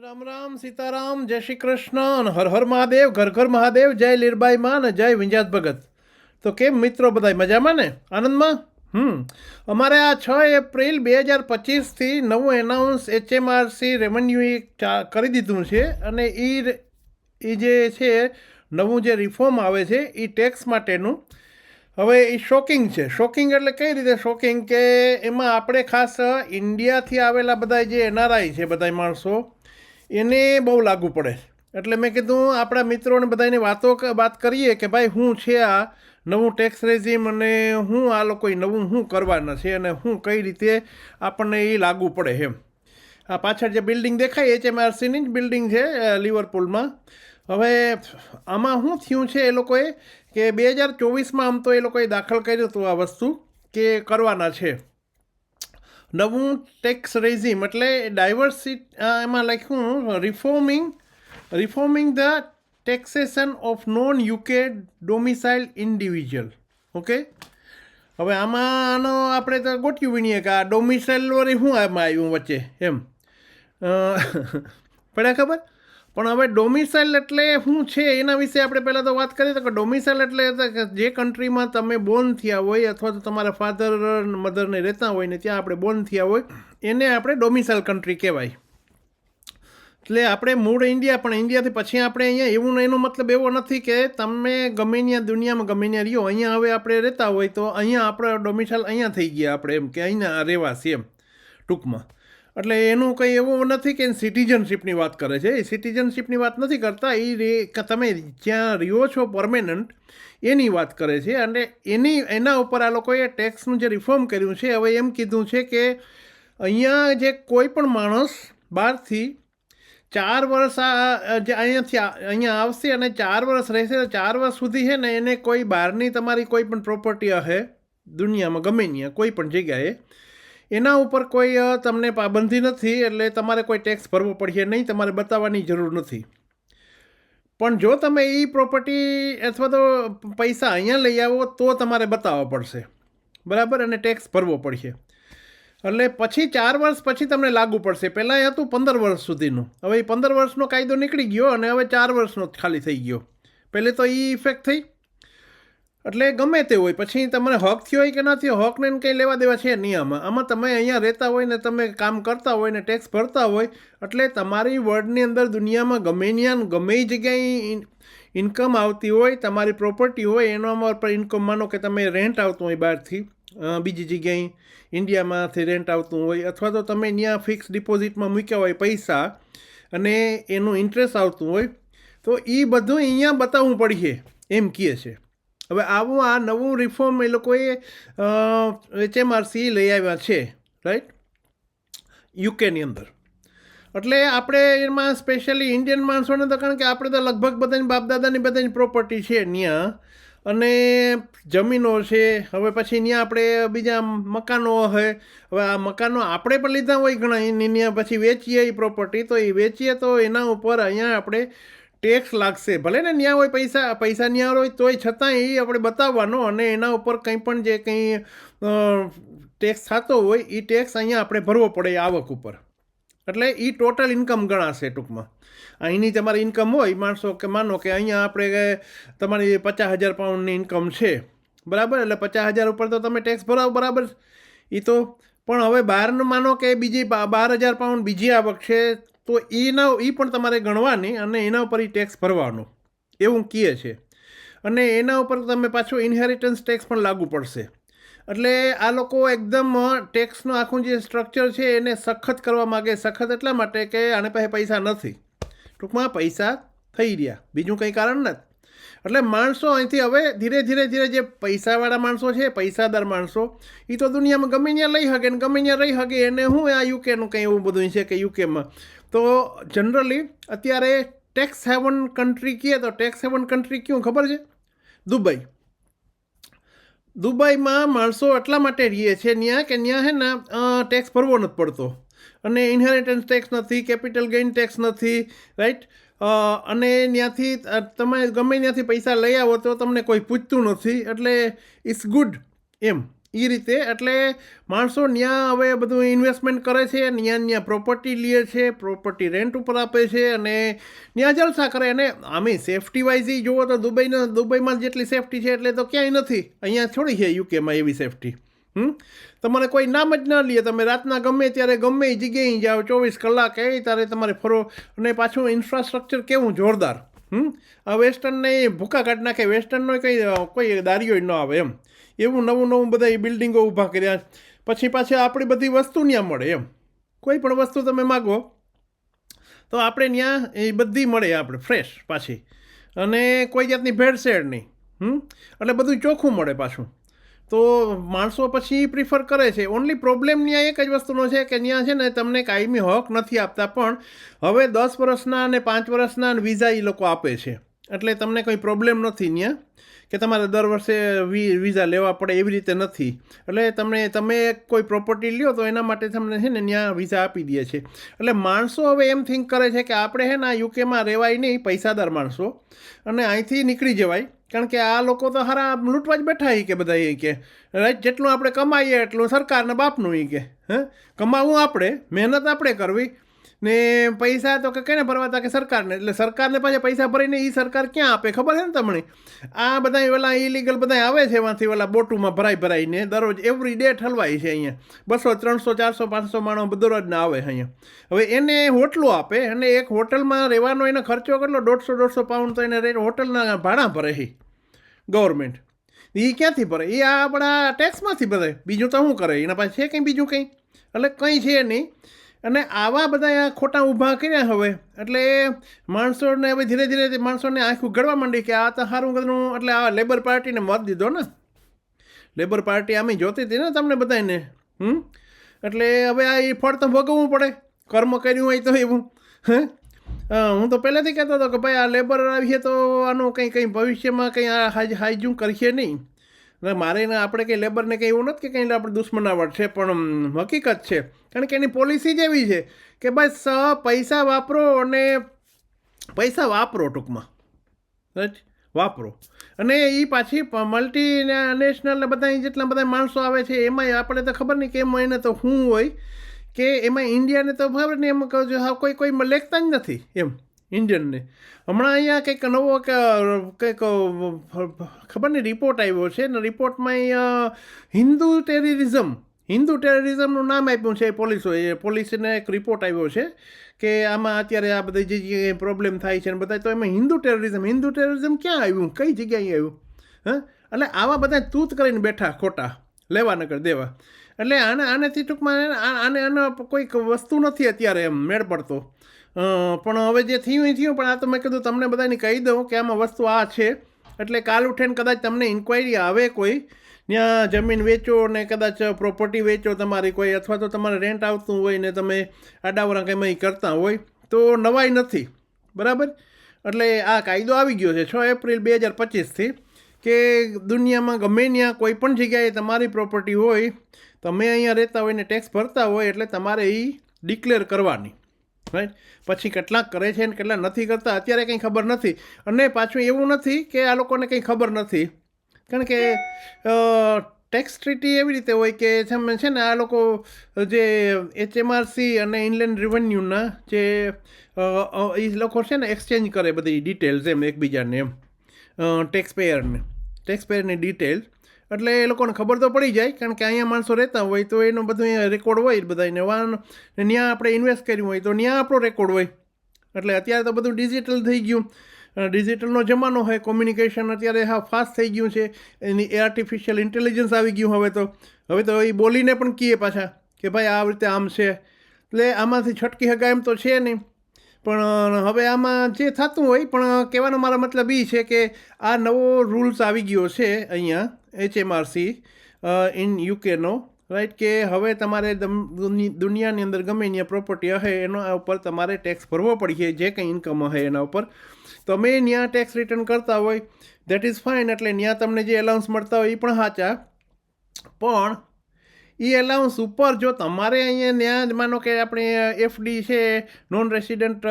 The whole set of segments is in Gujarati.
રામ રામ, સીતારામ, જય શ્રી કૃષ્ણ, હર હર મહાદેવ, ઘર ઘર મહાદેવ, જય લીરબાઈ માં અને જય વિંજાત ભગત. તો કેમ મિત્રો બધા મજામાં ને? આનંદમાં? હમ. અમારે આ છ એપ્રિલ બે હજાર પચીસથી નવું એનાઉન્સ એચએમઆરસી રેવન્યુએ ચા કરી દીધું છે અને એ એ જે છે, નવું જે રિફોર્મ આવે છે એ ટેક્સ માટેનું. હવે એ શોકિંગ છે. શોકિંગ એટલે કઈ રીતે શોકિંગ કે એમાં આપણે ખાસ ઇન્ડિયાથી આવેલા બધા જે એનઆરઆઈ છે બધા માણસો એને બહુ લાગુ પડે. એટલે મેં કીધું, આપણા મિત્રોને બધાને વાતો વાત કરીએ કે ભાઈ, હું છે આ નવું ટેક્સ રેઝિમ અને હું આ લોકોએ નવું શું કરવાના છે અને હું કઈ રીતે આપણને એ લાગુ પડે એમ. આ પાછળ જે બિલ્ડિંગ દેખાય એચએમઆરસીની જ બિલ્ડિંગ છે લિવરપુલમાં હવે, આમાં શું થયું છે એ લોકોએ કે બે હજાર ચોવીસમાં આમ તો એ લોકોએ દાખલ કર્યું હતું આ વસ્તુ કે કરવાના છે. નવું ટેક્સ રેઝિમ એટલે ડાયવર્સિટ એમાં લખ્યું reforming reforming the taxation of non UK domicile individual okay હવે આમાં આનો આપણે તો ગોટ્યું વીણીએ કે આ ડોમિસાઇલ વળી શું આમાં આવ્યું વચ્ચે, એમ? પડ્યા ખબર? પણ હવે ડોમિસાઇલ એટલે શું છે? એના વિશે આપણે પહેલાં તો વાત કરીએ તો કે ડોમિસાઇલ એટલે કે જે કન્ટ્રીમાં તમે બોર્ન થયા હોય અથવા તો તમારા ફાધર મધરને રહેતા હોય ને ત્યાં આપણે બોર્ન થયા હોય, એને આપણે ડોમિસાઇલ કન્ટ્રી કહેવાય. એટલે આપણે મૂળ ઇન્ડિયા, પણ ઇન્ડિયાથી પછી આપણે અહીંયા એવું એનો મતલબ એવો નથી કે તમે ગમે ત્યાં દુનિયામાં ગમે ત્યાં રહ્યો, અહીંયા હવે આપણે રહેતા હોય તો અહીંયા આપણે ડોમિસાઇલ અહીંયા થઈ ગયા આપણે એમ કે અહીંયા રહેવાસી એમ ટૂંકમાં. એટલે એનું કંઈ એવું નથી કે સિટીઝનશીપની વાત કરે છે. એ સિટીઝનશીપની વાત નથી કરતા. એ રે તમે જ્યાં રહ્યો છો પરમેનન્ટ એની વાત કરે છે. અને એની, એના ઉપર આ લોકોએ ટેક્સનું જે રિફોર્મ કર્યું છે, હવે એમ કીધું છે કે અહીંયા જે કોઈ પણ માણસ બહારથી ચાર વર્ષ આ જે અહીંયાથી અહીંયા આવશે અને ચાર વર્ષ રહેશે, તો ચાર વર્ષ સુધી છે ને એને કોઈ બહારની તમારી કોઈ પણ પ્રોપર્ટી હશે દુનિયામાં ગમે ત્યાં, કોઈ પણ જગ્યાએ એના ઉપર કોઈ તમને પાબંધી નથી, એટલે તમારે કોઈ ટેક્સ ભરવો પડશે નહીં, તમારે બતાવવાની જરૂર નથી. પણ જો તમે એ પ્રોપર્ટી અથવા તો પૈસા અહીંયા લઈ આવો, તો તમારે બતાવવા પડશે. બરાબર? અને ટેક્સ ભરવો પડશે. એટલે પછી ચાર વર્ષ પછી તમને લાગુ પડશે. પહેલાં એ હતું પંદર વર્ષ સુધીનું. હવે એ પંદર વર્ષનો કાયદો નીકળી ગયો અને હવે ચાર વર્ષનો ખાલી થઈ ગયો. પહેલે તો એ ઇફેક્ટ થઈ. એટલે ગમે તે હોય, પછી તમને હક થયો હોય કે નથી હકને કંઈ લેવા દેવા છે નહીં આમાં. આમાં તમે અહીંયા રહેતા હોય ને, તમે કામ કરતા હોય ને ટેક્સ ભરતા હોય, એટલે તમારી વર્લ્ડની અંદર દુનિયામાં ગમે ત્યાં ગમે જગ્યાએ ઇન્કમ આવતી હોય, તમારી પ્રોપર્ટી હોય, એના પર ઇન્કમ માનો કે તમે રેન્ટ આવતું હોય બહારથી બીજી જગ્યાએ ઇન્ડિયામાંથી રેન્ટ આવતું હોય, અથવા તો તમે ત્યાં ફિક્સ ડિપોઝિટમાં મૂક્યા હોય પૈસા અને એનું ઇન્ટરેસ્ટ આવતું હોય, તો એ બધું અહીંયા બતાવવું પડશે, એમ કહે છે. હવે આવું આ નવું રિફોર્મ એ લોકોએ એચએમઆરસી લઈ આવ્યા છે રાઈટ યુકેની અંદર. એટલે આપણે એમાં સ્પેશિયલી ઇન્ડિયન માણસોને તો કારણ કે આપણે તો લગભગ બધાની બાપદાદાની બધાની પ્રોપર્ટી છે ત્યાં અને જમીનો છે, હવે પછી ત્યાં આપણે બીજા મકાનો હોય હવે આ મકાનો આપણે પણ લીધા હોય ઘણા ત્યાં પછી વેચીએ એ પ્રોપર્ટી તો એ વેચીએ તો એના ઉપર અહીંયા આપણે ટેક્સ લાગશે. ભલે ને ન્યા હોય, પૈસા પૈસા ન્યા હોય, તોય છતાં એ આપણે બતાવવાનો અને એના ઉપર કંઈ પણ જે કંઈ ટેક્સ થતો હોય, એ ટેક્સ અહીંયા આપણે ભરવો પડે આવક ઉપર. એટલે એ ટોટલ ઇન્કમ ગણાશે ટૂંકમાં. અહીંની તમારી ઇન્કમ હોય માણસો કે માનો કે અહીંયા આપણે તમારી પચાસ હજાર પાઉન્ડની ઇન્કમ છે. બરાબર? એટલે પચાસ હજાર ઉપર તો તમે ટેક્સ ભરાવો, બરાબર? એ તો, પણ હવે બહારનું માનો કે બીજી બાર હજાર પાઉન્ડ બીજી આવક છે તો એના એ પણ તમારે ગણવાની અને એના ઉપર એ ટેક્સ ભરવાનો. એવું કહે છે. અને એના ઉપર તમે પાછો ઇન્હેરિટન્સ ટેક્સ પણ લાગુ પડશે. એટલે આ લોકો એકદમ ટેક્સનું આખું જે સ્ટ્રક્ચર છે એને સખત કરવા માગે. સખત એટલા માટે કે આને પાસે પૈસા નથી. ટૂંકમાં પૈસા થઈ રહ્યા. બીજું કંઈ કારણ નથી. એટલે માણસો અહીંથી હવે ધીરે ધીરે ધીરે જે પૈસાવાળા માણસો છે, પૈસાદાર માણસો એ તો દુનિયામાં ગમે ત્યાં લઈ શકે ને ગમે ત્યાં રહી શકે એને શું આ યુકેનું કંઈ એવું બધું છે કે યુકેમાં તો જનરલી અત્યારે ટેક્સ હેવન કન્ટ્રી કહે તો ટેક્સ હેવન કન્ટ્રી ક્યું ખબર છે? દુબઈ. દુબઈમાં માણસો એટલા માટે રહીએ છે ત્યાં કે ત્યાં હે ને ટેક્સ ભરવો નથી પડતો. અને ઇન્હેરિટન્સ ટેક્સ નથી કેપિટલ ગેઇન ટેક્સ નથી રાઈટ અને ત્યાંથી તમે ગમે ત્યાંથી પૈસા લઈ આવો તો તમને કોઈ પૂછતું નથી, એટલે ઇટ્સ ગુડ એમ. એ રીતે એટલે માણસો ત્યાં હવે બધું ઇન્વેસ્ટમેન્ટ કરે છે ત્યાં ત્યાં પ્રોપર્ટી લે છે પ્રોપર્ટી રેન્ટ ઉપર આપે છે અને ત્યાં જલસા કરે. અને આમે સેફટી વાઇઝ જુઓ તો દુબઈના, દુબઈમાં જેટલી સેફટી છે એટલે તો ક્યાંય નથી. અહીંયા થોડી છે યુકેમાં એવી સેફટી હમ? તમારે કોઈ નામ જ ના લે. તમે રાતના ગમે ત્યારે ગમે એ જગ્યાએ જાઓ. ચોવીસ કલાક એ ત્યારે તમારે ફરો અને પાછું ઇન્ફ્રાસ્ટ્રક્ચર કેવું? જોરદાર. આ વેસ્ટર્નને ભૂકા કાઢી નાખે. વેસ્ટર્નનો કંઈ કોઈ દારીઓ ન આવે એમ. એવું નવું નવું બધા એ બિલ્ડિંગો ઊભા કર્યા. પછી પાછી આપણી બધી વસ્તુ ત્યાં મળે એમ. કોઈ પણ વસ્તુ તમે માગો, તો આપણે ત્યાં એ બધી મળે આપણે ફ્રેશ પાછી. અને કોઈ જાતની ભેળસેળ નહીં. હમ? એટલે બધું ચોખ્ખું મળે પાછું. તો માણસો પછી પ્રિફર કરે છે. ઓનલી પ્રોબ્લેમ ત્યાં એક જ વસ્તુનો છે કે ત્યાં છે ને તમને કાયમી હક નથી આપતા, પણ હવે દસ વર્ષના અને પાંચ વર્ષના વિઝા એ લોકો આપે છે. એટલે તમને કોઈ પ્રોબ્લેમ નથી ત્યાં કે તમારે દર વર્ષે વિઝા લેવા પડે એવી રીતે નથી. એટલે તમને, તમે કોઈ પ્રોપર્ટી લ્યો તો એના માટે તમને છે ને ત્યાં વિઝા આપી દે છે. એટલે માણસો હવે એમ થિંક કરે છે કે આપણે છે ને આ યુકેમાં રહેવાય નહીં, પૈસાદાર માણસો. અને અહીંથી નીકળી જવાય. કારણ કે આ લોકો તો હારા લૂંટવા જ બેઠા કે બધા એ કે, રાઈટ, જેટલું આપણે કમાઈએ એટલું સરકારને બાપનું એ કે, હે? કમાવું આપણે, મહેનત આપણે કરવી. ને પૈસા તો કે કેને ભરવા હતા કે સરકારને. એટલે સરકારને પાછા પૈસા ભરીને એ સરકાર ક્યાં આપે? ખબર છે ને તમને? આ બધા ઓલા ઇલીગલ બધા આવે છે એમાંથી ઓલા બોટુમાં ભરાઈ ભરાઈને દરરોજ એવરી ડે ઠલવાય છે અહીંયા. બસો, ત્રણસો, ચારસો, પાંચસો માણસ દરરોજના આવે અહીંયા. હવે એને હોટલો આપે. અને એક હોટલમાં રહેવાનો એનો ખર્ચો કેટલો? દોઢસો દોઢસો પાઉન્ડ તો એને હોટલના ભાડા ભરે છે. ગવર્મેન્ટ એ ક્યાંથી ભરે? એ આપણા ટેક્સમાંથી ભરે. બીજું તો શું કરે? એના પાસે છે કંઈ બીજું કંઈ? એટલે કંઈ છે નહીં. અને આવા બધા આ ખોટા ઊભા કર્યા હવે, એટલે માણસોને હવે ધીરે ધીરે માણસોને આંખ ઉઘડવા માંડી કે આ તો સારું કદનું એટલે આ લેબર પાર્ટીને મત દીધો ને. લેબર પાર્ટી આમે જોતી હતી ને તમને બધાને હમ? એટલે હવે આ એ ફળ તો ભોગવવું પડે, કર્મ કર્યું હોય તો એવું, હે? હું તો પહેલેથી કહેતો હતો કે ભાઈ આ લેબર આવીએ તો આનું કંઈ કંઈ ભવિષ્યમાં કંઈ આ હાજ હાઈજું કરીએ નહીં. એટલે મારે એને આપણે કંઈ લેબરને કંઈ એવું નથી કે કંઈ આપણે દુશ્મનાવટ છે, પણ હકીકત છે. કારણ કે એની પોલિસી જ એવી છે કે બસ પૈસા વાપરો અને પૈસા વાપરો ટૂંકમાં. વાપરો. અને એ પાછી મલ્ટી નેશનલ ને બધા જેટલા બધા માણસો આવે છે, એમાંય આપણે તો ખબર નહીં કેમ એને તો શું હોય કે એમાં ઇન્ડિયાને તો ખબર નહીં, એમ કહું છું કોઈ કોઈ લેખતા જ નથી એમ. ઇન્ડિયનને. હમણાં અહીંયા કંઈક નવો કંઈક ખબર નહીં રિપોર્ટ આવ્યો છે ને રિપોર્ટમાં અહીંયા હિન્દુ ટેરરિઝમ હિન્દુ ટેરરિઝમનું નામ આપ્યું છે પોલીસોએ. પોલીસને એક રિપોર્ટ આવ્યો છે કે આમાં અત્યારે આ બધી જે જગ્યાએ પ્રોબ્લેમ થાય છે ને બધા તો એમાં હિન્દુ ટેરરિઝમ હિન્દુ ટેરરિઝમ ક્યાં આવ્યું? કઈ જગ્યાએ આવ્યું? હા? એટલે આવા બધા તૂત કરીને બેઠા ખોટા, લેવા નકર દેવા. એટલે આને, આનેથી ટૂંકમાં આને, આનો કોઈક વસ્તુ નથી અત્યારે એમ મેળ પડતો. પણ હવે જે થયું એ થયું, પણ આ તો મેં કીધું તમને બધાને કહી દઉં કે આમાં વસ્તુ આ છે. એટલે કાલ ઉઠીને કદાચ તમને ઇન્ક્વાયરી આવે કોઈ, ત્યાં જમીન વેચો ને કદાચ પ્રોપર્ટી વેચો તમારી કોઈ, અથવા તો તમારે રેન્ટ આવતું હોય ને તમે આડાવરા કંઈ કરતા હોય, તો નવાઈ નથી. બરાબર? એટલે આ કાયદો આવી ગયો છે. છ એપ્રિલ બે હજાર પચીસથી કે દુનિયામાં ગમે ત્યાં કોઈ પણ જગ્યાએ તમારી પ્રોપર્ટી હોય, તમે અહીંયા રહેતા હોય ને ટેક્સ ભરતા હોય, એટલે તમારે એ ડિક્લેર કરવાની. રાઈટ પછી કેટલાક કરે છે ને કેટલા નથી કરતા, અત્યારે કંઈ ખબર નથી. અને પાછું એવું નથી કે આ લોકોને કંઈ ખબર નથી. કારણ કે ટેક્સ ટ્રીટી એવી રીતે હોય કે છે ને આ લોકો, જે એચએમઆરસી અને ઇનલેન્ડ રેવન્યુના જે એ લોકો છે ને એક્સચેન્જ કરે બધી ડિટેલ્સ એમ એકબીજાને એમ. ટેક્સ પેયરને ટેક્સ પેયરની ડિટેલ એટલે એ લોકોને ખબર તો પડી જાય, કારણ કે અહીંયા માણસો રહેતા હોય તો એનો બધું રેકોર્ડ હોય બધાને વાન ત્યાં આપણે ઇન્વેસ્ટ કર્યું હોય તો ત્યાં આપણો રેકોર્ડ હોય. એટલે અત્યારે તો બધું ડિજિટલ થઈ ગયું. ડિજિટલનો જમાનો હોય કોમ્યુનિકેશન અત્યારે હા ફાસ્ટ થઈ ગયું છે. એની આર્ટિફિશિયલ ઇન્ટેલિજન્સ આવી ગયું હવે તો. હવે તો એ બોલીને પણ કહીએ પાછા કે ભાઈ આ રીતે આમ છે. એટલે આમાંથી છટકી હગા એમ તો છે નહીં. પણ હવે આમાં જે થતું હોય, પણ કહેવાનો મારો મતલબ એ છે કે આ નવો રૂલ્સ આવી ગયો છે અહીંયા એચએમઆરસી ઇન યુકેનો રાઈટ કે હવે તમારે દુનિયાની અંદર ગમે ત્યાં પ્રોપર્ટી હશે એના ઉપર તમારે ટેક્સ ભરવો પડશે, જે કંઈ ઇન્કમ હશે એના ઉપર. તમે ત્યાં ટેક્સ રિટર્ન કરતા હોય દેટ ઇઝ ફાઇન એટલે ત્યાં તમને જે એલાઉન્સ મળતા હોય એ પણ સાચા. પણ એ એલાઉન્સ ઉપર જો તમારે અહીંયા ત્યાં માનો કે આપણે એફડી છે નોન રેસિડન્ટ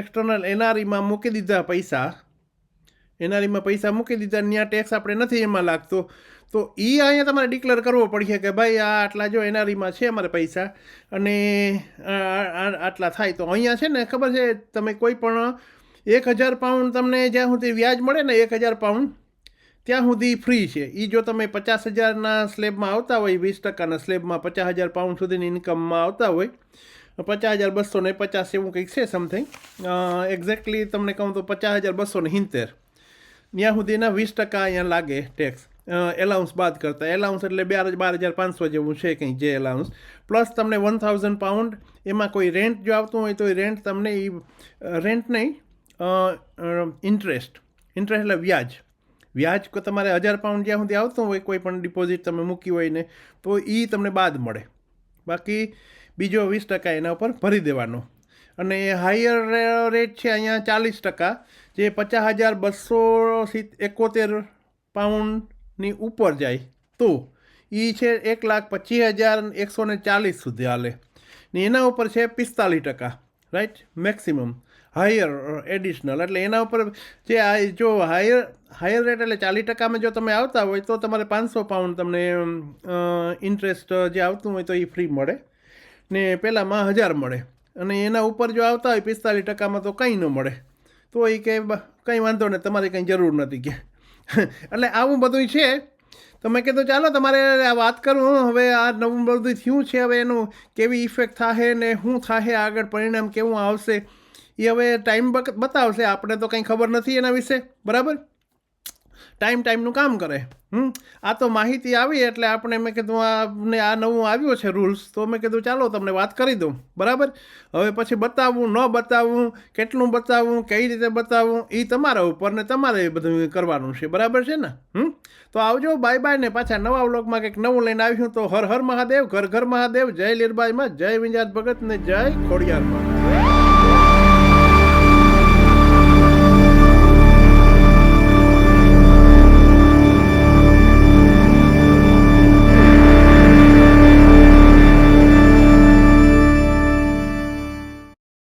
એક્સટર્નલ એનઆરઈમાં મૂકી દીધા પૈસા. એનઆરઈમાં પૈસા મૂકી દીધા, ત્યાં ટેક્સ આપણે નથી એમાં લાગતો. તો એ અહીંયા તમારે ડિક્લેર કરવો પડશે કે ભાઈ આ આટલા જો એનઆરઈમાં છે અમારે પૈસા અને આટલા થાય. તો અહીંયા છે ને ખબર છે, તમે કોઈ પણ એક હજાર પાઉન્ડ તમને જ્યાં સુધી વ્યાજ મળે ને એક હજાર પાઉન્ડ ત્યાં સુધી ફ્રી છે. એ જો તમે પચાસ હજારના સ્લેબમાં આવતા હોય, વીસ ટકાના સ્લેબમાં પચાસ હજાર પાઉન્ડ સુધીની ઇન્કમમાં આવતા હોય પચાસ હજાર બસો ને પચાસ એવું કંઈક છે સમથિંગ એક્ઝેક્ટલી તમને કહું તો પચાસ હજાર બસો ને સિત્તેર. ત્યાં સુધીના વીસ ટકા અહીંયા લાગે ટેક્સ એલાઉન્સ બાદ કરતાં. એલાઉન્સ એટલે બાર બાર હજાર પાંચસો જેવું છે કંઈ જે એલાઉન્સ પ્લસ તમને વન થાઉઝન્ડ પાઉન્ડ એમાં કોઈ રેન્ટ જો આવતું હોય તો એ રેન્ટ તમને એ રેન્ટ નહીં ઇન્ટરેસ્ટ ઇન્ટરેસ્ટ એટલે વ્યાજ. વ્યાજ તમારે હજાર પાઉન્ડ જ્યાં સુધી આવતું હોય, કોઈ પણ ડિપોઝિટ તમે મૂકી હોય ને, તો એ તમને બાદ મળે. બાકી બીજો વીસ ટકા એના ઉપર ભરી દેવાનો. અને હાયર રેટ છે અહીંયા ચાલીસ ટકા, જે પચાસ હજાર બસો એકોતેર પાઉન્ડની ઉપર જાય તો એ છે એક લાખ પચીસ હજાર એકસો ને ચાલીસ સુધી હાલે. ને એના ઉપર છે પિસ્તાલીસ ટકા રાઈટ મેક્સિમમ હાયર એડિશનલ એટલે એના ઉપર જે આ જો હાયર હાયર રેટ એટલે ચાલીસ ટકામાં જો તમે આવતા હોય તો તમારે પાંચસો પાઉન્ડ તમને ઇન્ટરેસ્ટ જે આવતું હોય તો એ ફ્રી મળે. ને પહેલાંમાં હજાર મળે. અને એના ઉપર જો આવતા હોય પિસ્તાલીસ ટકામાં તો કંઈ ન મળે. તો એ કે બ- કંઈ વાંધો નહીં, તમારે કંઈ જરૂર નથી કે. એટલે આવું બધું છે. તો મેં કીધું ચાલો તમારે આ વાત કરું હવે આ નવું બધું થયું છે, હવે એનું કેવી ઇફેક્ટ થાશે ને શું થાશે આગળ પરિણામ કેવું આવશે? એ હવે ટાઈમ બતાવશે. આપણે તો કંઈ ખબર નથી એના વિશે. બરાબર? ટાઈમ ટાઈમનું કામ કરે. હમ? આ તો માહિતી આવી એટલે આપણે મેં કીધું આ આ નવું આવ્યું છે રૂલ્સ તો મેં કીધું, ચાલો તમને વાત કરી દઉં. બરાબર? હવે પછી બતાવવું ન બતાવવું કેટલું બતાવવું કઈ રીતે બતાવવું એ તમારા ઉપર ને તમારે એ બધું કરવાનું છે. બરાબર છે ને? હમ? તો આવજો બાય બાય ને પાછા નવા વ્લોગમાં કંઈક નવું લઈને આવ્યું તો હર હર મહાદેવ, ઘર ઘર મહાદેવ, જય લીરબાઈમાં, જય વિંજાત ભગત ને જય ખોડિયારમાં.